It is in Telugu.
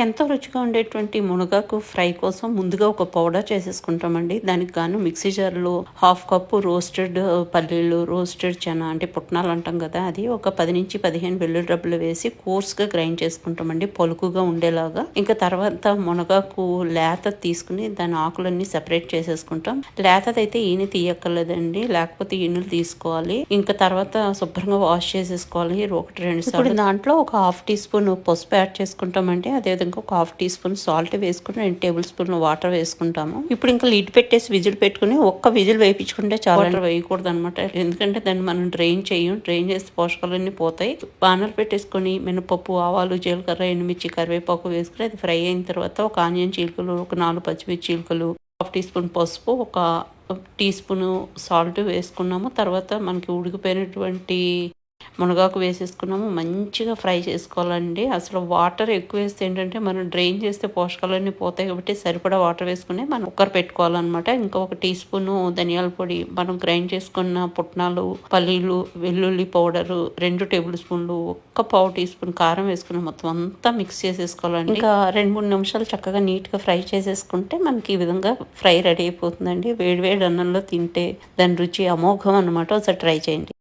ఎంతో రుచిగా ఉండేటువంటి మునగాకు ఫ్రై కోసం ముందుగా ఒక పౌడర్ చేసేసుకుంటామండి. దానికి గాను మిక్సీ జార్లో హాఫ్ కప్పు రోస్టెడ్ పల్లీలు రోస్టెడ్ చనా అంటే పుట్నాలు అంటాం కదా అది ఒక పది నుంచి పదిహేను వెల్లుల్లి రబ్బులు వేసి కోర్స్గా గ్రైండ్ చేసుకుంటామండి పలుకుగా ఉండేలాగా. ఇంకా తర్వాత మునగాకు లేత తీసుకుని దాని ఆకులన్నీ సెపరేట్ చేసేసుకుంటాం. లేతదైతే ఈయన తీయక్కర్లేదండి లేకపోతే ఈనులు తీసుకోవాలి. ఇంకా తర్వాత శుభ్రంగా వాష్ చేసేసుకోవాలి ఒకటి రెండు సార్లు. దాంట్లో ఒక హాఫ్ టీ స్పూన్ పసుపు యాడ్ చేసుకుంటామండి అదేవిధంగా ఒక హాఫ్ టీ స్పూన్ సాల్ట్ వేసుకుని రెండు టేబుల్ స్పూన్ వాటర్ వేసుకుంటాము. ఇప్పుడు ఇంకా లిడ్ పెట్టేసి విజిల్ పెట్టుకుని ఒక్క విజిల్ వేయించుకుంటే చాలా వాటర్ వేయకూడదు అనమాట ఎందుకంటే దాన్ని మనం డ్రైన్ చేయం డ్రైన్ చేస్తే పోషకాలన్నీ పోతాయి. బానర్ పెట్టేసుకొని మినపప్పు ఆవాలు జీలకర్ర ఎండుమిర్చి కరివేపాకు వేసుకుని అది ఫ్రై అయిన తర్వాత ఒక ఆనియన్ చీలికలు ఒక నాలుగు పచ్చిమిర్చి చీలికలు హాఫ్ టీ స్పూన్ పసుపు ఒక టీ స్పూన్ సాల్ట్ వేసుకున్నాము. తర్వాత మనకి ఉడికిపోయినటువంటి మునగాకు వేసేసుకున్నాము మంచిగా ఫ్రై చేసుకోవాలండి. అసలు వాటర్ ఎక్కువ వేస్తే ఏంటంటే మనం డ్రైన్ చేస్తే పోషకాలన్నీ పోతాయి కాబట్టి సరిపడా వాటర్ వేసుకుని మనం కుక్కర్ పెట్టుకోవాలన్నమాట. ఇంకా ఒక టీ స్పూన్ ధనియాల పొడి మనం గ్రైండ్ చేసుకున్న పుట్నాలు పల్లీలు వెల్లుల్లి పౌడరు రెండు టేబుల్ స్పూన్లు ఒక్క పావు టీ స్పూన్ కారం వేసుకుని మొత్తం అంతా మిక్స్ చేసేసుకోవాలండి. ఇంకా రెండు మూడు నిమిషాలు చక్కగా నీట్గా ఫ్రై చేసేసుకుంటే మనకి ఈ విధంగా ఫ్రై రెడీ అయిపోతుందండి. వేడి వేడి అన్నంలో తింటే దాని రుచి అమోఘం అనమాట ఒకసారి ట్రై చేయండి.